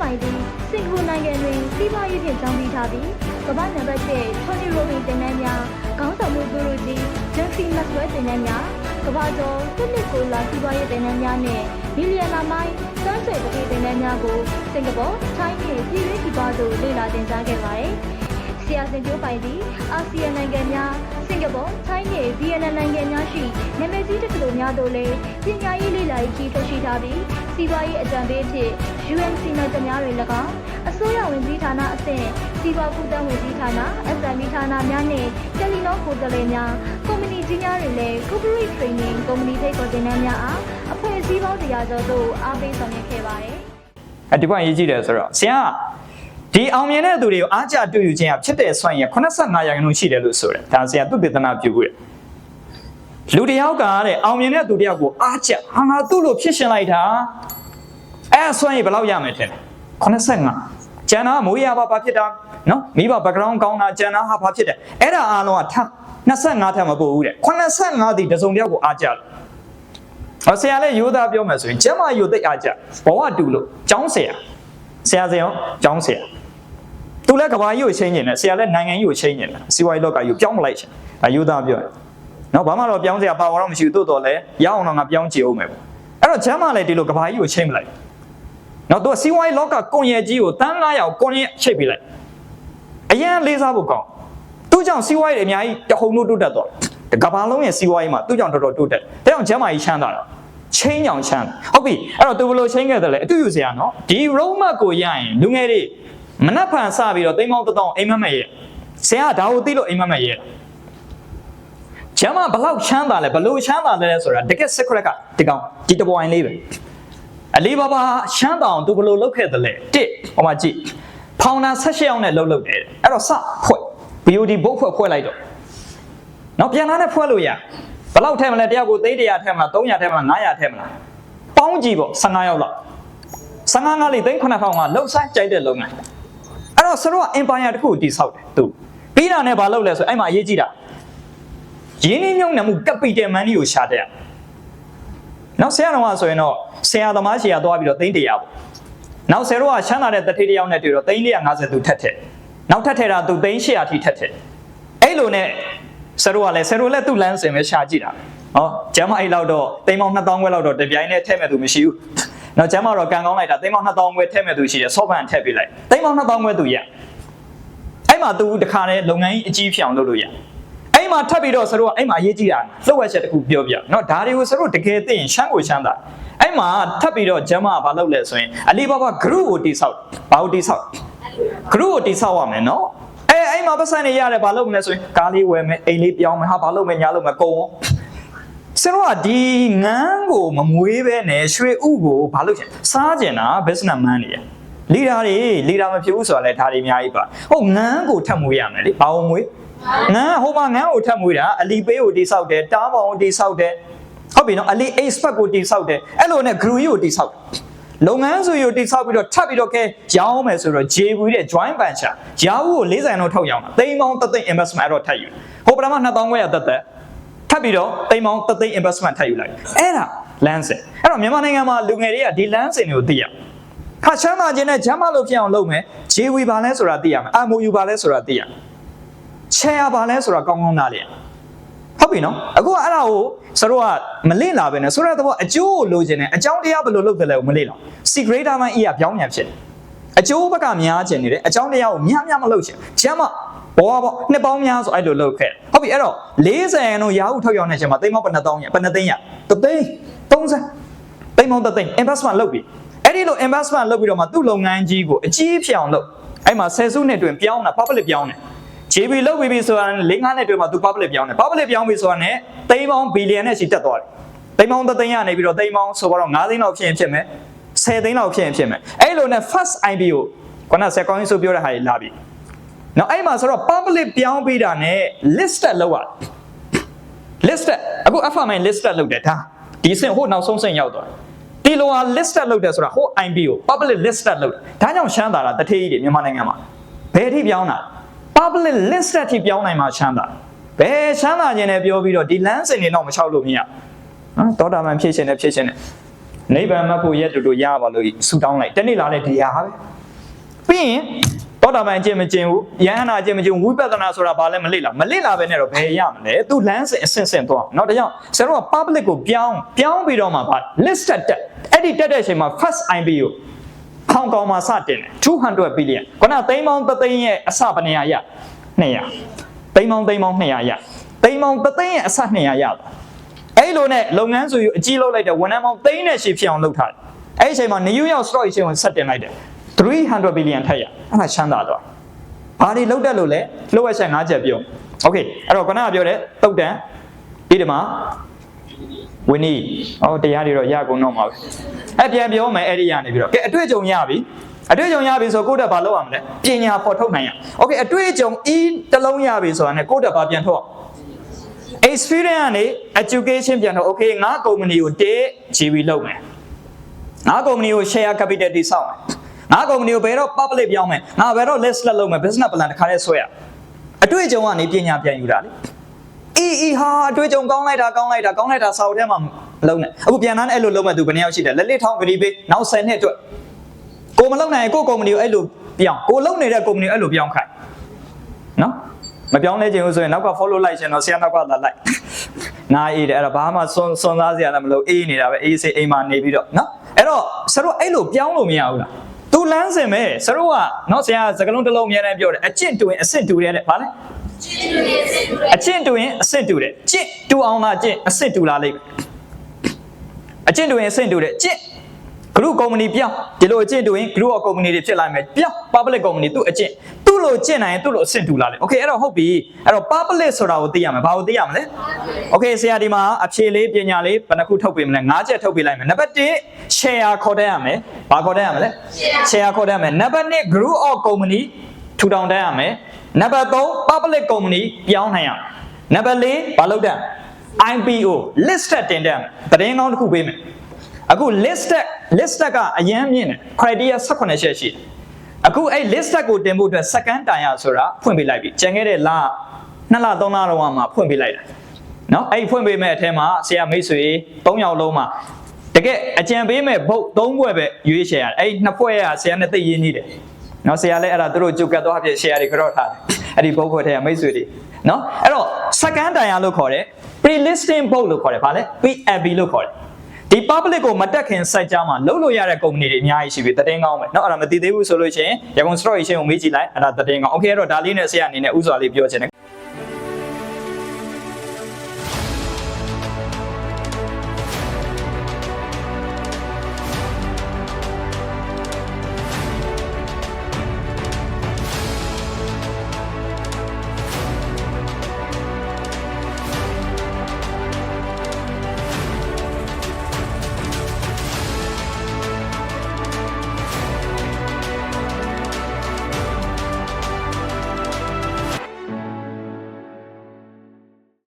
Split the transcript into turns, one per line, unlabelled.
ပိုင်သည်စင်ကာပူနိုင်ငံတွင်စီးပွားရေးဖြင့်ကျောင်းပြီးထားပြီးကမ္ဘာနံပါတ်1 Tony Robbins တင်နန်းများခေါင်းဆောင်မှုဂုရုကြီး Jeffrey Maxwell တင်နန်းများကမ္ဘာကျော်တစ်နှစ်ကိုလာစီးပွားရေးတင်နန်းများနဲ့မီလီယံနာမိုင်းစမ်းဆွေပတိတင်နန်းများကိုစင်ကာပူထိုင်းနဲ့ပြည်တွင်းပြည်ပသို့လေ့လာသင်ကြားခဲ့ပါတယ်။ဆရာစင်ကျိုးပိုင်သည်အာဆီယံနိုင်ငံများစင်ကာပူထိုင်းနဲ့ဗီယက်နမ်နိုင်ငံများရှိနာမည်ကြီးတက္ကသိုလ်များသို့လည်းပညာရေးလေ့လာရေးကြီးထွက်ရှိထားပြီးစီးပွားရေးအကြံပေးအဖြစ် UNC နဲ့တများတွေ၎င်းအစိုးရဝင်ကြီးဌာနအဆင့်စီးပွားကူးသန်းဝင်ကြီးဌာန SME ဌာနများနဲ့တယ်လီနောကိုယ်စားလှယ်များကုမ္ပဏီကြီးများတွေလည်း corporate training ကုမ္ပဏီထိပ်ပေါ်တင်နန်းများအားအဖွဲ့အစည်းပေါင်းတရားကျော်သို့အားပေးဆောင်ရွက်ခဲ့ပါတယ်
အဲဒီဘက်ရေးကြည့်တယ်ဆိုတော့ဆရာကဒီအောင်မြင်တဲ့သူတွေကိုအားကြတွေ့ယူခြင်းကဖြစ်တဲ့ဆွမ်းရ85ရာခိုင်နှုန်းရှိတယ်လို့ဆိုတယ်ဒါဆရာသူ့ဒေသနာပြုခဲ့လူတယောက်ကတဲ့အောင်မြင်တဲ့သူတယောက်ကိုအားကြဟာငါသူ့လိုဖြစ်ရှင်လိုက်တာ အဲဆွမ်းရဘယ်လောက်ရမယ်ထင်လဲ85ကျန်တာမိုးရပါဘာဖြစ်တာနော်မိဘ background ကောင်းတာကျန်တာဟာဘာဖြစ်တယ်အဲ့ဒါအားလုံးကထ25ထက်မပိုဘူးတဲ့85ဒီတစုံတယောက်ကိုအားကြလို့။ဟောဆရာလည်းရိုးသားပြောမယ်ဆိုရင်ကျမ်းမာရိုသိအားကြဘဝတူလို့ကျောင်းဆရာဆရာစရောကျောင်းဆရာသူလည်းကဘာကြီးကိုချင်းကျင်တယ်ဆရာလည်းနိုင်ငံကြီးကိုချင်းကျင်တယ်စီဝါရေးလောကကြီးကိုပြောင်းမလိုက်ချင်ဒါရိုးသားပြောတယ်။နော်ဘာမှတော့ပြောင်းစရာပါဝါတော့မရှိဘူးသို့တော်လည်းရအောင်တော့ငါပြောင်းကြည့်အောင်မယ်ပေါ့။အဲ့တော့ကျမ်းမာလည်းဒီလိုကဘာကြီးကိုချင်းမလိုက်။ နော်သူကစီဝါရေးလောကကွန်ရက်ကြီးကိုတန်း900ကိုကွန်ရက်ချိတ်ပေးလိုက်။အရင်လေးစားဖို့ကောင်း။သူကြောင့်စီဝါရေးတွေအများကြီးတဟုန်လို့တိုးတက်သွားတယ်။ကဘာလုံးရဲ့စီဝါရေးမှာသူကြောင့်တော်တော်တိုးတက်တယ်။ဒါကြောင့်ကျမ်းမာကြီးချမ်းသာတာ။ချင်းညောင်ချမ်းဟုတ်ပြီအဲ့တော့သူဘယ်လိုချင်းခဲ့တယ်လဲအတူယူစရာနော်ဒီရုံးမတ်ကိုရရင်လူငယ်တွေမနှက်ဖန်စပြီးတော့တိမ်မောင်းတောင်းအိမ်မက်မက်ရဲ့ဆရာကဒါကိုသိလို့အိမ်မက်မက်ရဲ့ကျမ်းမဘလောက်ချမ်းသာလဲဘလို့ချမ်းသာလဲဆိုတာတကယ် secret ကဒီကောင်ဒီတပွိုင်းလေးပဲ အလေးပါပါချမ်းသာအောင်သူဘလို့လုပ်ခဲ့တယ်လဲတစ်ဟောမှာကြည့်ဖောင်နာ16ယောက်နဲ့လှုပ်လှုပ်တယ်အဲ့တော့စဖွဲ့ BOD ဘုတ်ဖွဲ့ဖွဲ့လိုက်တော့နောက်ပြန်လာနဲ့ဖွဲ့လို့ရဘယ်လောက်ထဲမလဲတယောက်ကိုသိန်း100ထဲမလား300ထဲမလား900ထဲမလားပေါင်းကြည့်ပေါ့15ယောက်လောက်15ငါးလေးသိန်း9000ကလှုပ်ဆိုင်ကြိုက်တဲ့လုပ်ငန်းအဲ့တော့ဆရာက empire တစ်ခုကိုတည်ဆောက်တယ်သူပြီးတာနဲ့ဘာလုပ်လဲဆိုအဲ့မှာအရေးကြီးတာရင်းနှီးမြှုပ်နှံမှု capital money ကိုရှာတဲ့ နောက်ဆရာတော်ကဆိုရင်တော့ဆရာသမားရှီယာသွားပြီးတော့သိန်း100ပေါ့နောက်ဆရာတော်ကချမ်းသာတဲ့တတိတယောက်နဲ့တွေ့တော့သိန်း150သူထက်ထက်နောက်ထက်ထက်တာသူသိန်း100ထိထက်ထက်အဲ့လိုနဲ့ဆရိုကလည်းဆရိုလည်းသူ့လမ်းစဉ်ပဲရှာကြည့်တာဟောကျမ်းမအိတ်လောက်တော့တိမ်ပေါင်း2000ခွဲလောက်တော့တပြိုင်နဲ့ထည့်မဲ့သူမရှိဘူးနော်ကျမ်းမတော့ကန်ကောင်းလိုက်တာတိမ်ပေါင်း2000ခွဲထည့်မဲ့သူရှိတယ်ဆော့ဖန်ထည့်ပေးလိုက်တိမ်ပေါင်း2000ခွဲသူရအဲ့မှာသူတခါနဲ့လုပ်ငန်းကြီးအကြီးဖြစ်အောင်လုပ်လို့ရ အဲ့မှာထပ်ပြီးတော့ဆရိုကအဲ့မှာအရေးကြီးတာလှုပ်ဝက်ချက်တစ်ခုပြောပြနော်ဒါတွေကိုဆရိုတကယ်သိရင်ရှမ်းကိုရှမ်းတာအဲ့မှာထပ်ပြီးတော့ကျမ်းမကဘာလုပ်လဲဆိုရင်အလီဘာဘာ group ကိုတိဆောက်ဘာကိုတိဆောက် group ကိုတိဆောက်ရမယ်နော်အဲအဲ့မှာပတ်စံနေရတယ်ဘာလုပ်မလဲဆိုရင်ကားလေးဝယ်မယ်အိမ်လေးပြောင်းမယ်ဟာဘာလုပ်မယ်ညာလုပ်မယ်ကုန်ရောဆရာတို့ကဒီငန်းကိုမမွေးပဲနဲ့ရွှေဥကိုဘာလုပ်ချင်စားကျင်တာ business man တွေလီဒါတွေလီဒါမဖြစ်ဘူးဆိုတာလဲဒါတွေအများကြီးပါဟုတ်ငန်းကိုထပ်မွေးရမယ်လေဘာလို့မွေး ငန်းဟိုမှာငန်းကိုထပ်မွေးတာအလီပေးကိုတိဆောက်တယ်တားပေါင်ကိုတိဆောက်တယ်ဟုတ်ပြီနော်အလီ expert ကိုတိဆောက်တယ်အဲ့လိုနဲ့ group ကိုတိဆောက်တယ်လုပ်ငန်းစုကိုတိဆောက်ပြီးတော့ထပ်ပြီးတော့ကဲရောင်းမယ်ဆိုတော့ JV တဲ့ joint venture ရာဟုကို40တော့ထုတ်ရောင်းတာတိမ်ပေါင်းတသိန်း investment အဲ့တော့ထပ်ယူဟိုပထမ2000ခွဲရတက်တက်ထပ်ပြီးတော့တိမ်ပေါင်းတသိန်း investment ထပ်ယူလိုက်အဲ့ဒါ Lansing အဲ့တော့မြန်မာနိုင်ငံမှာလူငယ်တွေကဒီ Lansing ကိုသိရခါချမ်းသာခြင်းနဲ့ဂျမ်းမလို့ဖြစ်အောင်လုပ်မယ် JV ဘာလဲဆိုတာသိရမယ် MOU ဘာလဲဆိုတာသိရမယ် share ဘာလဲဆိုတာကောင်းကောင်းနားလည်ရဟုတ်ပြီနော်အခုကအဲ့ဒါကိုစတို့ကမလေ့လာပဲနဲ့ဆိုတဲ့တော့အကျိုးကိုလိုချင်တယ်အကြောင်းတရားဘယ်လိုလုပ်တယ်လဲကိုမလေ့လာ secret မှ E ကပြောင်းပြန်ဖြစ်တယ်အကျိုးဘက်ကများချင်နေတယ်အကြောင်းတရားကိုများများမလုပ်ချင်ကျမ်းမဘောပေါ့နှစ်ပေါင်းများဆိုအဲ့လိုလုပ်ခဲ့ဟုတ်ပြီအဲ့တော့40ရန်တို့ရာဟုထုတ်ရောင်းနေချိန်မှာတိမ်မောက်ဘယ်နှသောင်းရဘယ်နှသိန်းရတသိန်း30တိမ်မောက်တသိန်း investment လုပ်ပြီအဲ့ဒီလို investment လုပ်ပြီးတော့မှသူ့လုပ်ငန်းကြီးကိုအကြီးဖြစ်အောင်လုပ်အဲ့မှာဆယ်စုနှစ်တွင်ပြောင်းတာ public ပြောင်းတယ် JB လောက်ပြီးပြီဆိုတာနဲ့၄၅နှစ်တွင်မှာသူ public ပြောင်းတယ် public ပြောင်းပြီဆိုတာနဲ့သိန်းပေါင်းဘီလီယံနဲ့ရှိတက်သွားတယ်သိန်းပေါင်းတစ်သိန်းရနေပြီးတော့သိန်းပေါင်းဆိုတော့9သိန်းလောက်ဖြစ်ရင်ဖြစ်မယ်10သိန်းလောက်ဖြစ်ရင်ဖြစ်မယ်အဲ့လိုနဲ့ first IPO ခုနဆက်ကောင်းကြီးဆိုပြောတဲ့ဟာကြီးလာပြီနောက်အဲ့မှာဆိုတော့ public ပြောင်းပြီးတာနဲ့ listed လောက်ရ listed အခု FMI listed လောက်တယ်ဒါဒီစင်ဟိုနောက်ဆုံးစင်ရောက်သွားတယ်ဒီလိုဟာ listed လောက်တယ်ဆိုတာဟို IPO public listed လောက်တယ်ဒါကြောင့်ရှမ်းသာတာတထေးကြီးတွေမြန်မာနိုင်ငံမှာဘယ်ထိပြောင်းတာ public list အထိပြောင်းနိုင်မှာချမ်းသာဘယ်ချမ်းသာခြင်းနဲ့ပြောပြီးတော့ဒီလမ်းစဉ်တွေတော့မလျှောက်လို့မရနော်တောတာပန်ဖြစ်ရှင်နဲ့ဖြစ်ရှင်နဲ့နိဗ္ဗာန်မဖို့ရက်တူတူရပါလို့ဆူတောင်းလိုက်တနေ့လာလဲဒီဟာပဲပြီးရင်တောတာပန်အကျင့်မကျင့်ဘူးယဟနာအကျင့်မကျင့်ဝိပဿနာဆိုတာဘာလဲမလိလာမလိလာပဲနဲ့တော့ဘယ်ရမလဲသူလမ်းစဉ်အဆင့်ဆင့်သွားနော်ဒါကြောင့်ဆရာတို့က public ကိုပြောင်းပြောင်းပြီးတော့မှဗာ list တက်အဲ့ဒီတက်တဲ့အချိန်မှာ first IB ကို ဟောင်ကောင်မှာစတင်တယ်200 billion ခုနသိန်းပေါင်းသသိန်းရဲ့အစပနေရရ200သိန်းပေါင်းသိန်းပေါင်း200ရသိန်းပေါင်းသသိန်းရဲ့အစ200ရသွားအဲ့လိုနဲ့လုပ်ငန်းစုယူအကြီးလုပ်လိုက်တဲ့ဝန်ထမ်းပေါင်းသိန်းနဲ့ရှိဖြစ်အောင်လုပ်ထားတယ်အဲ့ဒီအချိန်မှာ New York Stock Exchange ကိုဆက်တင်လိုက်တယ်300 billion ထက်ရအဲ့ဒါချမ်းသာသွားဘာတွေလုပ်တတ်လို့လဲလှုပ်ဝက်ချက်၅ချက်ပြောโอเคအဲ့တော့ခုနကပြောတဲ့တုတ်တန်ဒီဒီမှာ ဝင်းနီဟောတရားတွေတော့ရကုန်တော့မှာပဲအဲ့ပြန်ပြောမယ်အဲ့ဒီရနေပြီးတော့ကဲအတွေ့အကြုံရပြီအတွေ့အကြုံရပြီဆိုကိုယ့်တက်ဘာလုပ်ရမလဲပညာပေါ်ထုတ်နိုင်ရโอเคအတွေ့အကြုံအီးတစ်လုံးရပြီဆိုတာနဲ့ကိုယ့်တက်ဘာပြန်ထုတ်အောင် experience ကနေ education ပြန်တော့ okay ငါကုမ္ပဏီကိုတေး GB လုပ်မယ်ငါကုမ္ပဏီကို share capital တိစောက်မယ်ငါကုမ္ပဏီကိုဘယ်တော့ public ပြောင်းမယ်ငါဘယ်တော့ list လက်လုပ်မယ် business plan တစ်ခါလေးဆွဲရအတွေ့အကြုံကနေပညာပြန်ယူတာလေ အီအီဟာအတွေ့အကြုံကောင်းလိုက်တာကောင်းလိုက်တာကောင်းလိုက်တာစာအုပ်ထဲမှာမလုံးနဲ့အခုပြန်လာတဲ့အဲ့လိုလုံးမဲ့သူဘယ်နှယောက်ရှိတယ်လက်လက်ထောင်းကလေးပေးနောက်10နှစ်အတွက်ကိုမလုံးနိုင်ရင်ကိုကုမ္ပဏီကိုအဲ့လိုပြောင်းကိုလုံးနေတဲ့ကုမ္ပဏီကိုအဲ့လိုပြောင်းခိုင်းနော်မပြောင်းလဲခြင်းလို့ဆိုရင်နောက်က follow လိုက်ရှင်တော့ဆရာနောက်ကလာလိုက်နားအေးတယ်အဲ့တော့ဘာမှစွန်စွန်စားစရာလည်းမလိုအေးနေတာပဲအေးစေးအိမ်မှာနေပြီးတော့နော်အဲ့တော့ဆရာတို့အဲ့လိုပြောင်းလို့မရဘူးလားသူလမ်းစင်ပဲဆရာတို့ကနော်ဆရာစကလုံးတစ်လုံးအများနဲ့ပြောတယ်အကျင့်တူရင်အဆင့်တူတယ်တဲ့ဘာလဲ အကျင့်တူရင်အဆင့်တူတယ်ကျင့်တူအောင်လားကျင့်အဆင့်တူလားလိမ့်မယ်အကျင့်တူရင်အဆင့်တူတယ်ကျင့် group company ပြောင်းဒီလိုအကျင့်တူရင် group of company တွေဖြစ်လာမယ်ပြောင်း public company သူ့အကျင့်သူ့လိုကျင့်နိုင်ရင်သူ့လိုအဆင့်တူလာတယ် okay အဲ့တော့ဟုတ်ပြီအဲ့တော့ public ဆိုတာကိုသိရမယ်ဘာကိုသိရမလဲ okay ဆရာဒီမှာအဖြေလေးပညာလေးဘယ်နှခုထုတ်ပေးမလဲ၅ချက်ထုတ်ပေးလိုက်မယ်နံပါတ်1 share ခေါ်တတ်ရမယ်ဘာခေါ်တတ်ရမလဲ share ခေါ်တတ်ရမယ်နံပါတ်2 group of company ထူထောင်တတ်ရမယ် နံပါတ်3 public company ပြောင်းနိုင်ရမယ်နံပါတ်4ဘာလုပ်တတ် IPO listed တင်တတ်မယ်တရင်ကောင်းတစ်ခုပေးမယ် အခု listed listed ကအရန်မြင့်တယ် criteria 18ချက်ရှိတယ်အခုအဲ့ listed ကိုတင်ဖို့အတွက် second tier ဆိုတာဖွင့်ပေးလိုက်ပြီကျန်ခဲ့တဲ့လ2လ3လတော့မှဖွင့်ပေးလိုက်တာเนาะအဲ့ဖွင့်ပေးမဲ့အထဲမှာဆရာမိတ်ဆွေ3ယောက်လုံးမှာတကယ်အကြံပေးမဲ့ဘုတ်3ဘွဲ့ပဲရွေးချယ်ရတယ်အဲ့နှစ်ဘွဲ့ကဆရာနဲ့သိရင်းနေတယ် เนาะဆရာလည်းအဲ့ဒါသူတို့ကြုတ်ကတ်သွားဖြစ် share တွေကြော့ထားတယ်အဲ့ဒီဘုတ်ဘွဲ့ထဲကမိတ်ဆွေတွေเนาะအဲ့တော့ second tier လို့ခေါ်တယ် pre listing vote လို့ခေါ်တယ်ဗာလဲ PFB လို့ခေါ်တယ် ဒီ public ကိုမတက်ခင် site ကြားမှာလုံးလို့ရတဲ့ company တွေအများကြီးရှိပြီတည်င်းကောင်းပဲเนาะအဲ့ဒါမသိသေးဘူးဆိုလို့ရှိရင်ရကုန် stock exchange ကိုမေးကြည့်လိုက်အဲ့ဒါတည်င်းကောင်း okay အဲ့တော့ဒါလေးနဲ့ဆရာအနေနဲ့ဥစွာလေးပြောချင်တယ်